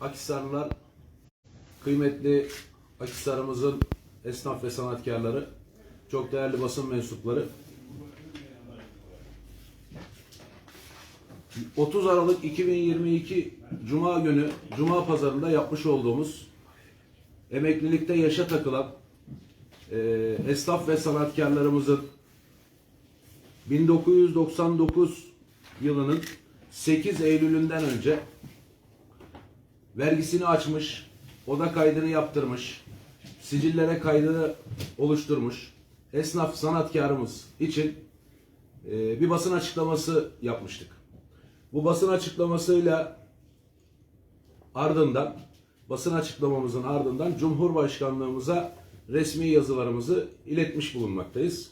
Akhisarlılar, kıymetli Akhisar'ımızın esnaf ve sanatkarları, çok değerli basın mensupları. 30 Aralık 2022 Cuma günü Cuma pazarında yapmış olduğumuz emeklilikte yaşa takılan e, esnaf ve sanatkarlarımızın 1999 yılının 8 Eylül'ünden önce vergisini açmış, oda kaydını yaptırmış, sicillere kaydını oluşturmuş esnaf sanatkarımız için e, bir basın açıklaması yapmıştık. Bu basın açıklamasıyla ardından basın açıklamamızın ardından Cumhurbaşkanlığımıza resmi yazılarımızı iletmiş bulunmaktayız.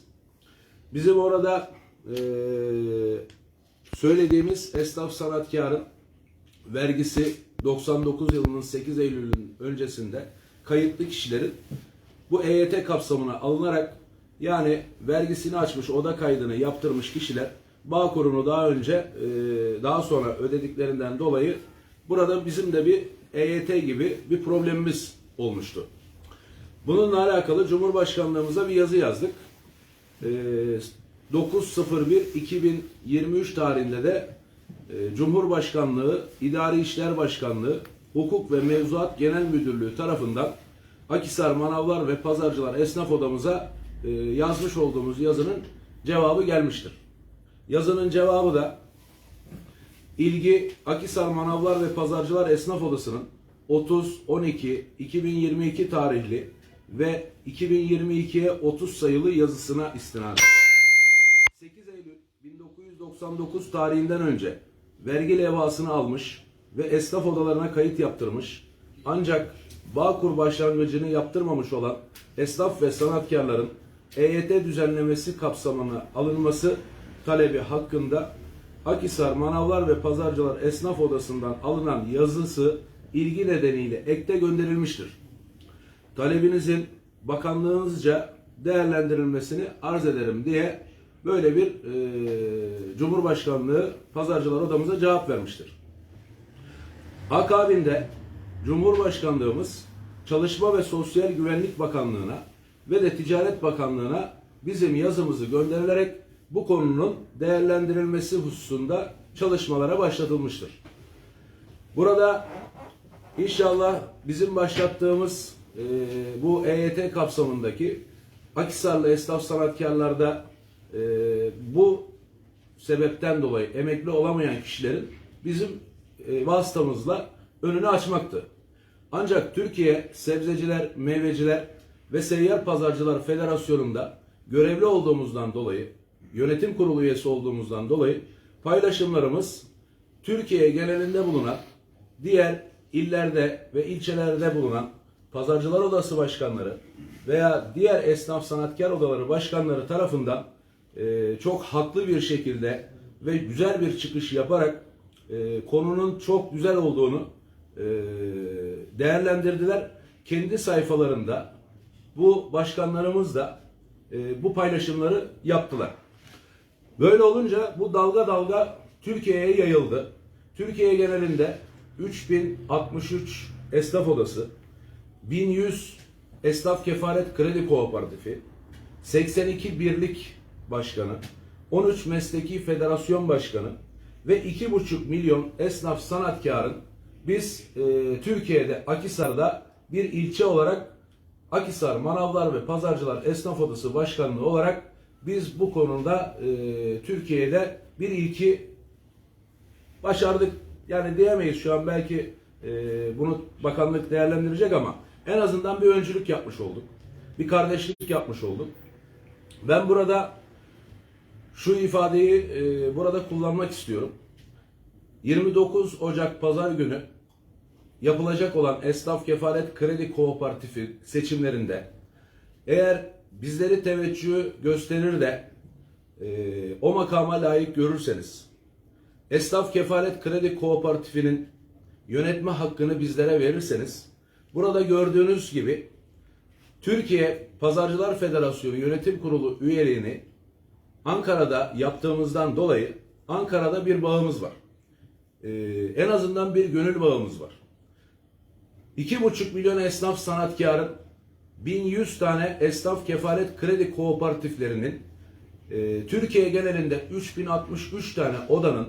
Bizim orada eee, söylediğimiz esnaf sanatkarın vergisi 99 yılının 8 Eylül'ün öncesinde kayıtlı kişilerin bu EYT kapsamına alınarak yani vergisini açmış, oda kaydını yaptırmış kişiler Bağkur'unu daha önce e, daha sonra ödediklerinden dolayı burada bizim de bir EYT gibi bir problemimiz olmuştu. Bununla alakalı Cumhurbaşkanlığımıza bir yazı yazdık. E, 9.01.2023 tarihinde de e, Cumhurbaşkanlığı, İdari İşler Başkanlığı, Hukuk ve Mevzuat Genel Müdürlüğü tarafından Akhisar Manavlar ve Pazarcılar Esnaf Odamıza e, yazmış olduğumuz yazının cevabı gelmiştir. Yazının cevabı da İlgi Akhisar Manavlar ve Pazarcılar Esnaf Odası'nın 30-12-2022 tarihli ve 2022'ye 30 sayılı yazısına istinaden 8 Eylül 1999 tarihinden önce vergi levhasını almış ve esnaf odalarına kayıt yaptırmış ancak Bağkur başlangıcını yaptırmamış olan esnaf ve sanatkarların EYT düzenlemesi kapsamına alınması talebi hakkında Akhisar Manavlar ve Pazarcılar Esnaf Odası'ndan alınan yazısı ilgi nedeniyle ekte gönderilmiştir. Talebinizin bakanlığınızca değerlendirilmesini arz ederim diye böyle bir e, Cumhurbaşkanlığı Pazarcılar Odamıza cevap vermiştir. Akabinde Cumhurbaşkanlığımız Çalışma ve Sosyal Güvenlik Bakanlığı'na ve de Ticaret Bakanlığı'na bizim yazımızı gönderilerek bu konunun değerlendirilmesi hususunda çalışmalara başlatılmıştır. Burada inşallah bizim başlattığımız e, bu EYT kapsamındaki Akhisarlı esnaf sanatkarlarda e, bu sebepten dolayı emekli olamayan kişilerin bizim e, vasıtamızla önünü açmaktı. Ancak Türkiye Sebzeciler, Meyveciler ve Seyyar Pazarcılar Federasyonu'nda görevli olduğumuzdan dolayı, yönetim kurulu üyesi olduğumuzdan dolayı paylaşımlarımız Türkiye genelinde bulunan diğer illerde ve ilçelerde bulunan pazarcılar odası başkanları veya diğer esnaf sanatkar odaları başkanları tarafından e, çok haklı bir şekilde ve güzel bir çıkış yaparak e, konunun çok güzel olduğunu e, değerlendirdiler. Kendi sayfalarında bu başkanlarımız da e, bu paylaşımları yaptılar. Böyle olunca bu dalga dalga Türkiye'ye yayıldı. Türkiye genelinde 3063 esnaf odası, 1100 esnaf kefaret kredi kooperatifi, 82 birlik başkanı, 13 mesleki federasyon başkanı ve 2,5 milyon esnaf sanatkarın biz e, Türkiye'de Akhisar'da bir ilçe olarak Akhisar Manavlar ve Pazarcılar Esnaf Odası Başkanlığı olarak biz bu konuda e, Türkiye'de bir ilki başardık. Yani diyemeyiz şu an belki e, bunu bakanlık değerlendirecek ama en azından bir öncülük yapmış olduk. Bir kardeşlik yapmış olduk. Ben burada şu ifadeyi e, burada kullanmak istiyorum. 29 Ocak Pazar günü yapılacak olan Esnaf Kefalet Kredi Kooperatifi seçimlerinde eğer bizleri teveccühü gösterir de e, o makama layık görürseniz Esnaf Kefalet Kredi Kooperatifinin yönetme hakkını bizlere verirseniz burada gördüğünüz gibi Türkiye Pazarcılar Federasyonu Yönetim Kurulu üyeliğini Ankara'da yaptığımızdan dolayı Ankara'da bir bağımız var. Ee, en azından bir gönül bağımız var. 2,5 milyon esnaf sanatkarın 1100 tane esnaf kefalet kredi kooperatiflerinin e, Türkiye genelinde 3063 tane odanın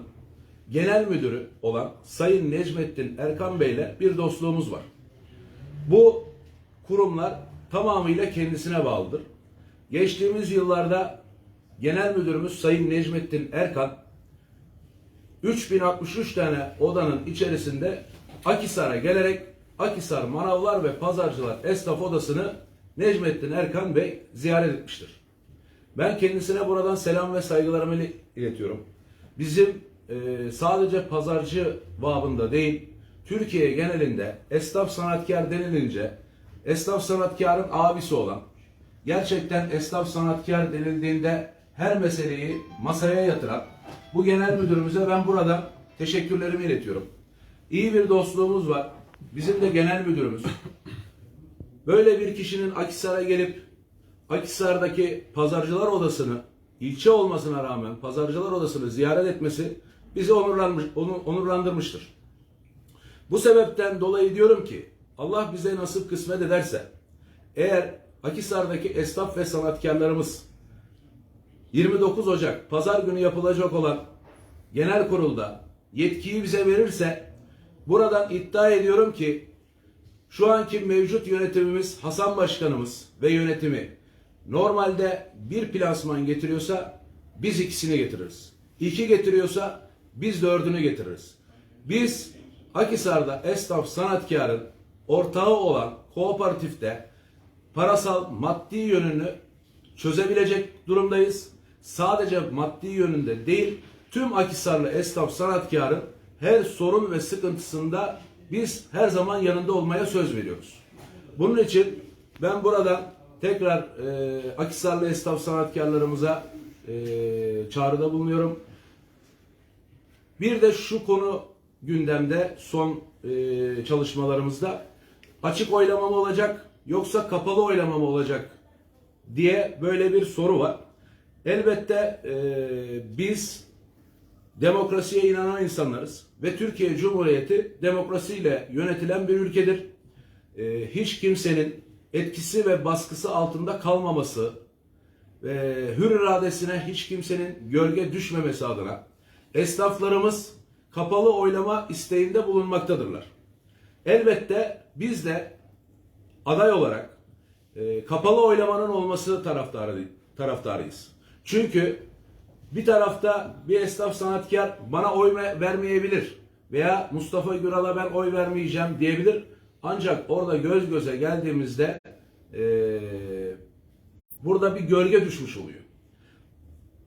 genel müdürü olan Sayın Necmettin Erkan Bey ile bir dostluğumuz var. Bu kurumlar tamamıyla kendisine bağlıdır. Geçtiğimiz yıllarda genel müdürümüz Sayın Necmettin Erkan 3063 tane odanın içerisinde Akisar'a gelerek Akisar Manavlar ve Pazarcılar Esnaf Odası'nı Necmettin Erkan Bey ziyaret etmiştir. Ben kendisine buradan selam ve saygılarımı ile- iletiyorum. Bizim e, sadece pazarcı babında değil, Türkiye genelinde esnaf sanatkar denilince, esnaf sanatkarın abisi olan, gerçekten esnaf sanatkar denildiğinde her meseleyi masaya yatıran bu genel müdürümüze ben buradan teşekkürlerimi iletiyorum. İyi bir dostluğumuz var. Bizim de genel müdürümüz. Böyle bir kişinin Akisar'a gelip Akisar'daki pazarcılar odasını ilçe olmasına rağmen pazarcılar odasını ziyaret etmesi bizi onurlanmış, onu- onurlandırmıştır. Bu sebepten dolayı diyorum ki Allah bize nasip kısmet ederse eğer Akisar'daki esnaf ve sanatkarlarımız 29 Ocak pazar günü yapılacak olan genel kurulda yetkiyi bize verirse buradan iddia ediyorum ki şu anki mevcut yönetimimiz Hasan Başkanımız ve yönetimi normalde bir plasman getiriyorsa biz ikisini getiririz. İki getiriyorsa biz dördünü getiririz. Biz Akisar'da esnaf sanatkarın ortağı olan kooperatifte parasal maddi yönünü çözebilecek durumdayız. Sadece maddi yönünde değil, tüm Akisarlı esnaf sanatkarın her sorun ve sıkıntısında biz her zaman yanında olmaya söz veriyoruz. Bunun için ben buradan tekrar e, Akisarlı esnaf sanatkarlarımıza e, çağrıda bulunuyorum. Bir de şu konu gündemde son e, çalışmalarımızda açık oylama mı olacak yoksa kapalı oylama mı olacak diye böyle bir soru var. Elbette e, biz demokrasiye inanan insanlarız ve Türkiye Cumhuriyeti demokrasiyle yönetilen bir ülkedir. E, hiç kimsenin etkisi ve baskısı altında kalmaması ve hür iradesine hiç kimsenin gölge düşmemesi adına esnaflarımız kapalı oylama isteğinde bulunmaktadırlar. Elbette biz de aday olarak e, kapalı oylamanın olması taraftarı, taraftarıyız. Çünkü bir tarafta bir esnaf sanatkar bana oy ve- vermeyebilir veya Mustafa Güral'a ben oy vermeyeceğim diyebilir. Ancak orada göz göze geldiğimizde e, burada bir gölge düşmüş oluyor.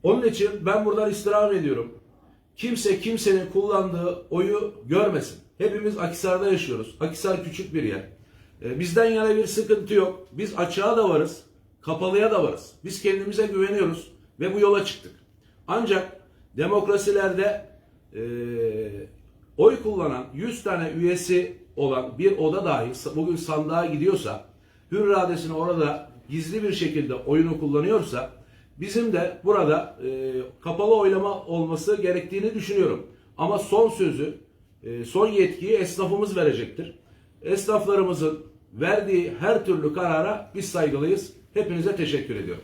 Onun için ben buradan istirham ediyorum. Kimse kimsenin kullandığı oyu görmesin. Hepimiz Akisar'da yaşıyoruz. Akisar küçük bir yer. Ee, Bizden yana bir sıkıntı yok. Biz açığa da varız, kapalıya da varız. Biz kendimize güveniyoruz ve bu yola çıktık. Ancak demokrasilerde e, oy kullanan 100 tane üyesi olan bir oda dahi bugün sandığa gidiyorsa, hür iradesini orada gizli bir şekilde oyunu kullanıyorsa, bizim de burada e, kapalı oylama olması gerektiğini düşünüyorum. Ama son sözü, e, son yetkiyi esnafımız verecektir. Esnaflarımızın verdiği her türlü karara biz saygılıyız. Hepinize teşekkür ediyorum.